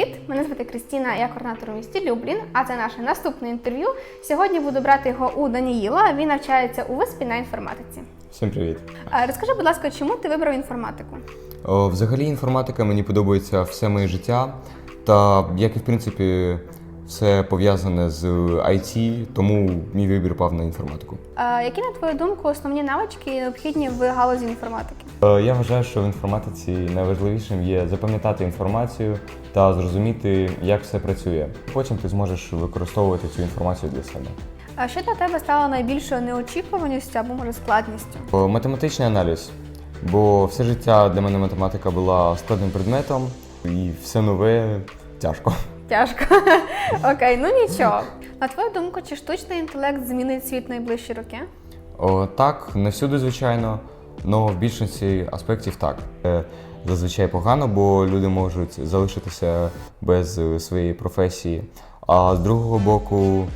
привіт! Мене звати Крістіна, я координатор у місті Люблін, а це наше наступне інтерв'ю. Сьогодні буду брати його у Даніїла. Він навчається у ВИСПі на інформатиці. Всім привіт. Розкажи, будь ласка, чому ти вибрав інформатику? О, взагалі інформатика мені подобається все моє життя, та як і в принципі все пов'язане з IT, тому мій вибір пав на інформатику. А, Які, на твою думку, основні навички необхідні в галузі інформатики? Е, Я вважаю, що в інформатиці найважливішим є запам'ятати інформацію та зрозуміти, як все працює. Потім ти зможеш використовувати цю інформацію для себе. А що для тебе стало найбільшою неочікуваністю або може складністю? Математичний аналіз, бо все життя для мене математика була складним предметом, і все нове тяжко. Тяжко. Окей, ну нічого. На твою думку, чи штучний інтелект змінить світ найближчі роки? О, так, не всюди, звичайно, але в більшості аспектів так. Це зазвичай погано, бо люди можуть залишитися без е, своєї професії. А з другого боку,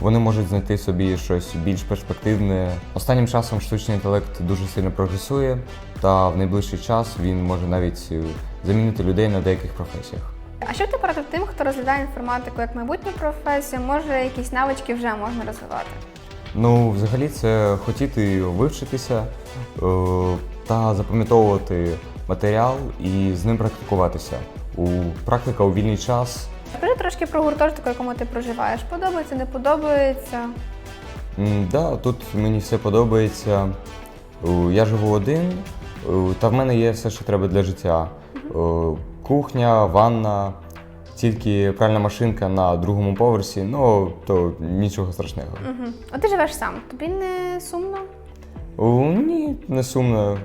вони можуть знайти собі щось більш перспективне. Останнім часом штучний інтелект дуже сильно прогресує, та в найближчий час він може навіть е, замінити людей на деяких професіях. А що ти порадив тим, хто розглядає інформатику як майбутню професію? Може, якісь навички вже можна розвивати? Ну, взагалі, це хотіти вивчитися е, та запам'ятовувати матеріал і з ним практикуватися. У практика у вільний час. Скажи трошки про гуртожиток, якому ти проживаєш. Подобається, не подобається? М, да, тут мені все подобається. Е, Я живу один, е, та в мене є все, що треба для життя: Е, кухня, ванна, тільки пральна машинка на другому поверсі, ну то нічого страшного. Угу. От ти живеш сам. Тобі не сумно? О, Ні, не сумно.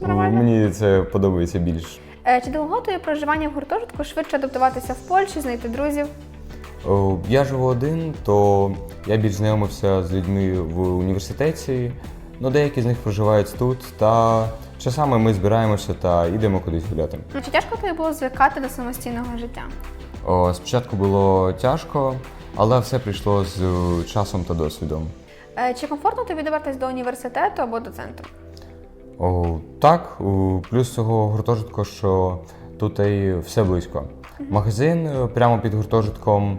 Нормально. Мені це подобається більш. Е, Чи довго тобі проживання в гуртожитку швидше адаптуватися в Польщі, знайти друзів? О, Я живу один, то я більш знайомився з людьми в університеті. Ну, деякі з них проживають тут, та часами ми збираємося та йдемо кудись гуляти. Ну, Чи тяжко тобі було звикати до самостійного життя? О, спочатку було тяжко, але все прийшло з е, часом та досвідом. Е, Чи комфортно тобі добратися до університету або до центру? О, так, плюс цього гуртожитку, що тут і все близько. Магазин е, прямо під гуртожитком,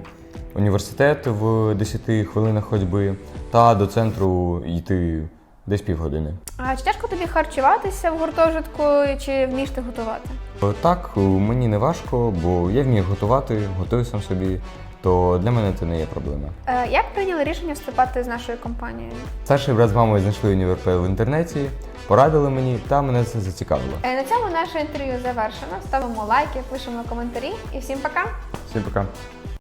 університет в 10 хвилинах ходьби, та до центру йти десь півгодини. А чи тяжко тобі харчуватися в гуртожитку, чи вмієш ти готувати? Е, Так, е, мені не важко, бо я вмію готувати, готую сам собі, то для мене це не є проблема. Е, Як прийняли рішення вступати з нашою компанією? Старший брат з мамою знайшли універпе в інтернеті, порадили мені, та мене це зацікавило. Е, На цьому наше інтерв'ю завершено. Ставимо лайки, пишемо коментарі і всім пока! Всім пока.